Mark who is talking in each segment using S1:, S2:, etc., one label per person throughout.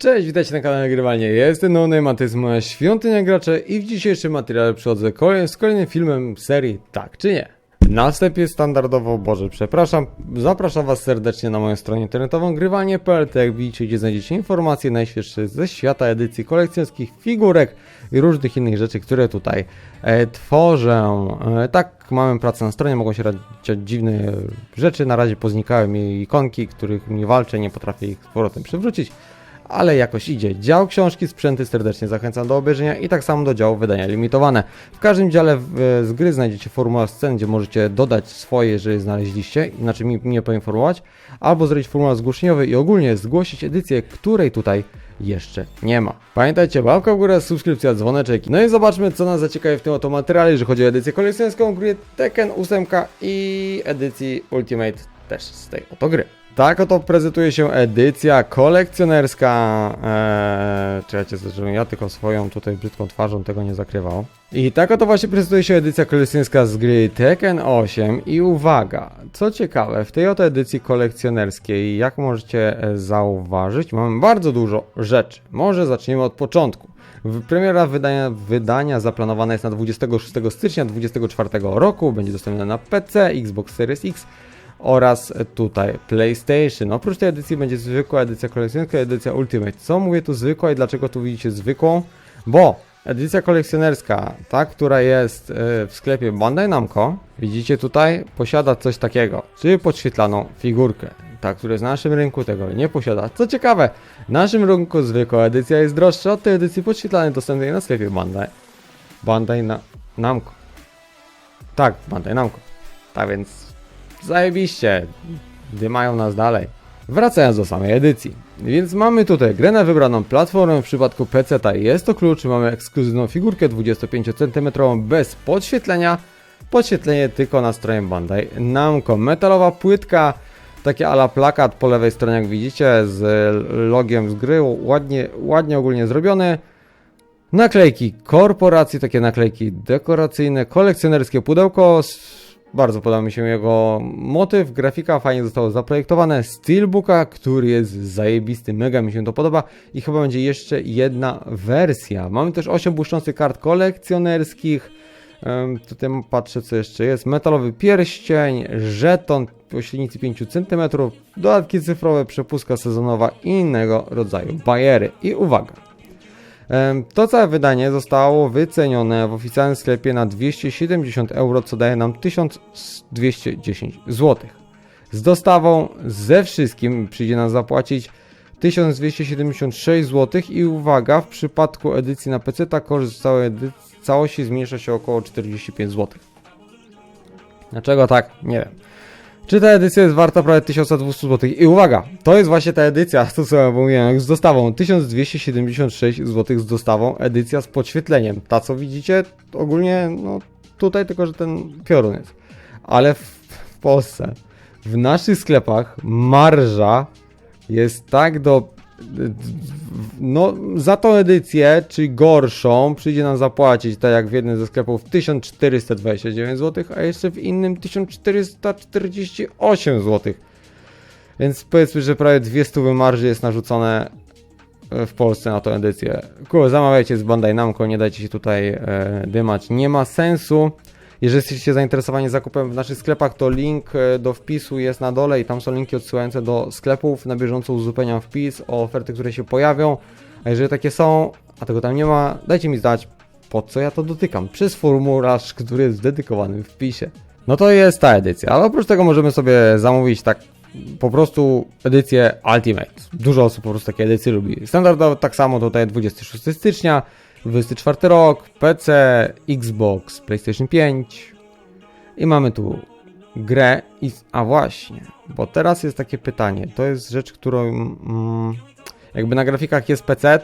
S1: Cześć, witajcie na kanale Nagrywanie. Ja jestem Noname, a to jest moja świątynia gracze i w dzisiejszym materiale przychodzę z kolejnym filmem serii Tak czy Nie. Na wstępie standardowo, Boże, przepraszam, zapraszam Was serdecznie na moją stronę internetową grywalnie.pl, tak jak widzicie, gdzie znajdziecie informacje najświeższe ze świata edycji kolekcjonerskich, figurek i różnych innych rzeczy, które tutaj e, tworzę. E, tak, mamy pracę na stronie, mogą się dziać dziwne rzeczy, na razie poznikały mi ikonki, których nie walczę, nie potrafię ich z powrotem przywrócić ale jakoś idzie. Dział książki, sprzęty serdecznie zachęcam do obejrzenia i tak samo do działu wydania limitowane. W każdym dziale w- z gry znajdziecie formularz scen, gdzie możecie dodać swoje, jeżeli znaleźliście, inaczej mnie poinformować, albo zrobić formularz zgłoszeniowy i ogólnie zgłosić edycję, której tutaj jeszcze nie ma. Pamiętajcie, łapka w górę, subskrypcja, dzwoneczek. No i zobaczmy, co nas zaciekawi w tym oto materiale, jeżeli chodzi o edycję kolekcjonerską gry Tekken 8 i edycji Ultimate też z tej oto gry. Tak oto prezentuje się edycja kolekcjonerska. Eee, czekajcie, żebym ja tylko swoją tutaj brzydką twarzą tego nie zakrywał. I tak oto właśnie prezentuje się edycja kolekcjonerska z gry Tekken 8 i uwaga, co ciekawe, w tej oto edycji kolekcjonerskiej, jak możecie e, zauważyć, mamy bardzo dużo rzeczy. Może zaczniemy od początku. Premiera wydania, wydania zaplanowana jest na 26 stycznia 2024 roku, będzie dostępna na PC, Xbox Series X oraz tutaj PlayStation. Oprócz tej edycji będzie zwykła edycja kolekcjonerska i edycja Ultimate. Co mówię tu zwykła i dlaczego tu widzicie zwykłą? Bo edycja kolekcjonerska, ta, która jest e, w sklepie Bandai Namco, widzicie tutaj, posiada coś takiego, czyli podświetlaną figurkę. Ta, która jest na naszym rynku, tego nie posiada. Co ciekawe, w naszym rynku zwykła edycja jest droższa od tej edycji podświetlanej dostępnej na sklepie Bandai. Bandai na Namco. Tak, Bandai Namco. Tak więc Zajebiście. Dymają nas dalej. Wracając do samej edycji. Więc mamy tutaj grę na wybraną platformę. W przypadku PC jest to klucz. Mamy ekskluzywną figurkę 25 cm bez podświetlenia. Podświetlenie tylko na stronie Bandai Namco. Metalowa płytka. Takie ala plakat po lewej stronie, jak widzicie, z logiem z gry. Ładnie, ładnie ogólnie zrobiony. Naklejki korporacji, takie naklejki dekoracyjne, kolekcjonerskie pudełko. Bardzo podoba mi się jego motyw, grafika fajnie zostało zaprojektowane, steelbooka, który jest zajebisty, mega mi się to podoba i chyba będzie jeszcze jedna wersja. Mamy też 8 błyszczących kart kolekcjonerskich. Em, Tutaj patrzę co jeszcze jest. Metalowy pierścień, żeton o średnicy 5 cm, dodatki cyfrowe, przepustka sezonowa i innego rodzaju bajery. I uwaga, To całe wydanie zostało wycenione w oficjalnym sklepie na 270 euro, co daje nam 1210 zł. Z dostawą ze wszystkim przyjdzie nam zapłacić 1276 zł i uwaga, w przypadku edycji na PC ta koszt całości zmniejsza się około 45 zł. Dlaczego tak? Nie wiem. Czy ta edycja jest warta prawie 1200 zł? I uwaga, to jest właśnie ta edycja, to co mówiłem, z dostawą 1276 zł z dostawą, edycja z podświetleniem. Ta co widzicie, ogólnie no tutaj tylko, że ten piorun jest. Ale w, w Polsce, w naszych sklepach marża jest tak do no, za tą edycję, czy gorszą, przyjdzie nam zapłacić, tak jak w jednym ze sklepów, 1429 zł, a jeszcze w innym 1448 zł. Więc powiedzmy, że prawie 200 marży jest narzucone e, w Polsce na tą edycję. Kurde, zamawiajcie z Bandai Namco, nie dajcie się tutaj e, dymać. Nie ma sensu. Jeżeli jesteście zainteresowani zakupem w naszych sklepach, to link e, do wpisu jest na dole i tam są linki odsyłające do sklepów. Na bieżąco uzupełniam wpis o oferty, które się pojawią. A jeżeli takie są, a tego tam nie ma, dajcie mi znać, po co ja to dotykam. Przez formularz, który jest dedykowany w wpisie. No to jest ta edycja, ale oprócz tego możemy sobie zamówić tak po prostu edycję Ultimate. Dużo osób po prostu takie edycje lubi. Standardowo tak samo tutaj 26 stycznia, 24 rok, PC, Xbox, PlayStation 5 i mamy tu grę i... A właśnie, bo teraz jest takie pytanie, to jest rzecz, którą mm, jakby na grafikach jest PC,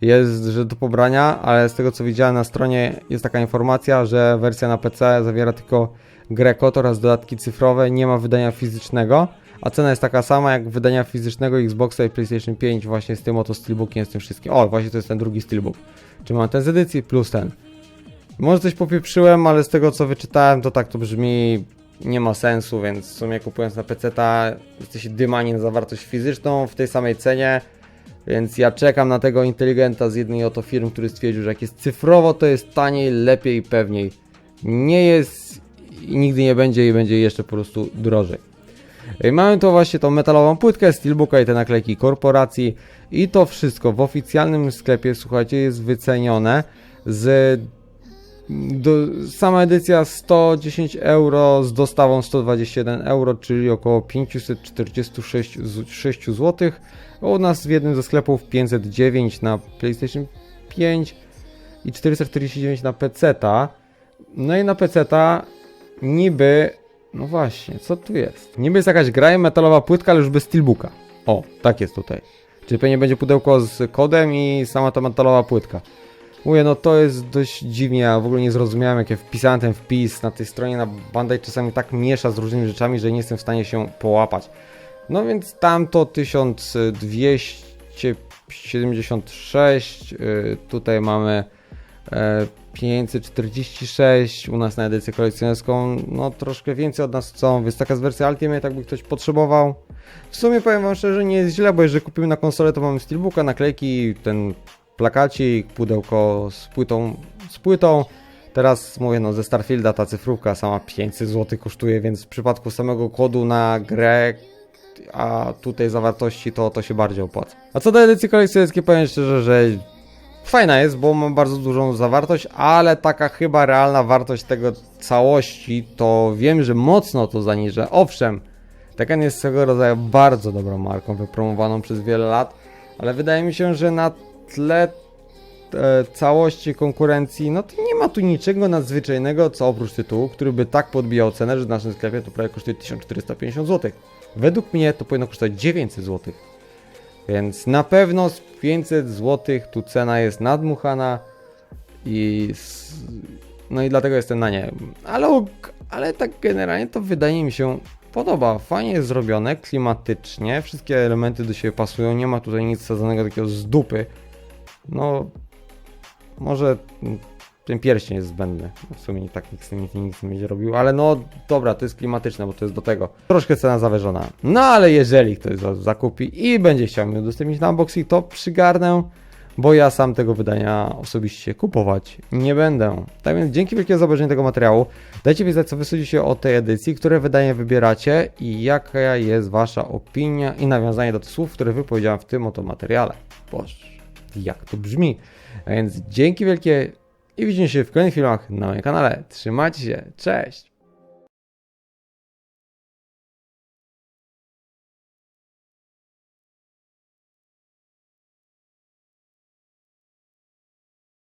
S1: jest, że do pobrania, ale z tego co widziałem na stronie jest taka informacja, że wersja na PC zawiera tylko grę KOT oraz dodatki cyfrowe, nie ma wydania fizycznego, a cena jest taka sama jak wydania fizycznego Xboxa i PlayStation 5 właśnie z tym oto steelbookiem, z tym wszystkim. O, właśnie to jest ten drugi steelbook. Czy mam ten z edycji plus ten. Może coś popieprzyłem, ale z tego co wyczytałem to tak to brzmi nie ma sensu, więc w sumie kupując na PC jesteście dymani na zawartość fizyczną w tej samej cenie Więc ja czekam na tego inteligenta z jednej oto firm, który stwierdził, że jak jest cyfrowo, to jest taniej, lepiej i pewniej. Nie jest i nigdy nie będzie i będzie jeszcze po prostu drożej. Ej, Mamy tu właśnie tą metalową płytkę, steelbooka i te naklejki korporacji i to wszystko w oficjalnym sklepie, słuchajcie, jest wycenione z do, sama edycja 110 euro z dostawą 121 euro, czyli około 546 z- 6 zł. U nas w jednym ze sklepów 509 na PlayStation 5 i 449 na PC-ta. No i na PC-ta niby, no właśnie, co tu jest? Niby jest jakaś gra i metalowa płytka, ale już bez steelbooka. O, tak jest tutaj. Czyli pewnie będzie pudełko z kodem i sama ta metalowa płytka. Mówię, no to jest dość dziwnie, ja w ogóle nie zrozumiałem, jak ja wpisałem ten wpis na tej stronie na Bandai czasami tak miesza z różnymi rzeczami, że nie jestem w stanie się połapać. No więc tamto 1276, y, tutaj mamy 546, u nas na edycję kolekcjonerską, no troszkę więcej od nas chcą, więc taka z wersji Ultimate, jakby ktoś potrzebował. W sumie powiem wam szczerze, nie jest źle, bo jeżeli kupimy na konsolę, to mamy steelbooka, naklejki, ten plakacik, pudełko z płytą, z płytą. Teraz mówię, no ze Starfielda ta cyfrówka sama 500 zł kosztuje, więc w przypadku samego kodu na grę, a tutaj zawartości, to to się bardziej opłaca. A co do edycji kolekcjonerskiej, powiem szczerze, że fajna jest, bo ma bardzo dużą zawartość, ale taka chyba realna wartość tego całości, to wiem, że mocno to zaniżę. Owszem, Tekken jest swego rodzaju bardzo dobrą marką, wypromowaną przez wiele lat, ale wydaje mi się, że na tle e, całości konkurencji, no to nie ma tu niczego nadzwyczajnego, co oprócz tytułu, który by tak podbijał cenę, że w naszym sklepie to prawie kosztuje 1450 zł. Według mnie to powinno kosztować 900 zł. Więc na pewno z 500 zł tu cena jest nadmuchana i s- no i dlatego jestem na nie. Ale, ale tak generalnie to wydaje mi się podoba. Fajnie jest zrobione, klimatycznie, wszystkie elementy do siebie pasują, nie ma tutaj nic sadzonego takiego z dupy. No, może ten pierścień jest zbędny. W sumie i tak tym nic, nic nie będzie robił, ale no dobra, to jest klimatyczne, bo to jest do tego. Troszkę cena zawyżona. No ale jeżeli ktoś za- zakupi i będzie chciał mi udostępnić na unboxing, to przygarnę, bo ja sam tego wydania osobiście kupować nie będę. Tak więc dzięki wielkie za obejrzenie tego materiału. Dajcie znać, co wy sądzicie o tej edycji, które wydanie wybieracie i jaka jest wasza opinia i nawiązanie do tych słów, które wypowiedziałem w tym oto materiale. Boże, jak to brzmi. A więc dzięki wielkie i widzimy się w kolejnych filmach na moim kanale. Trzymajcie się, cześć!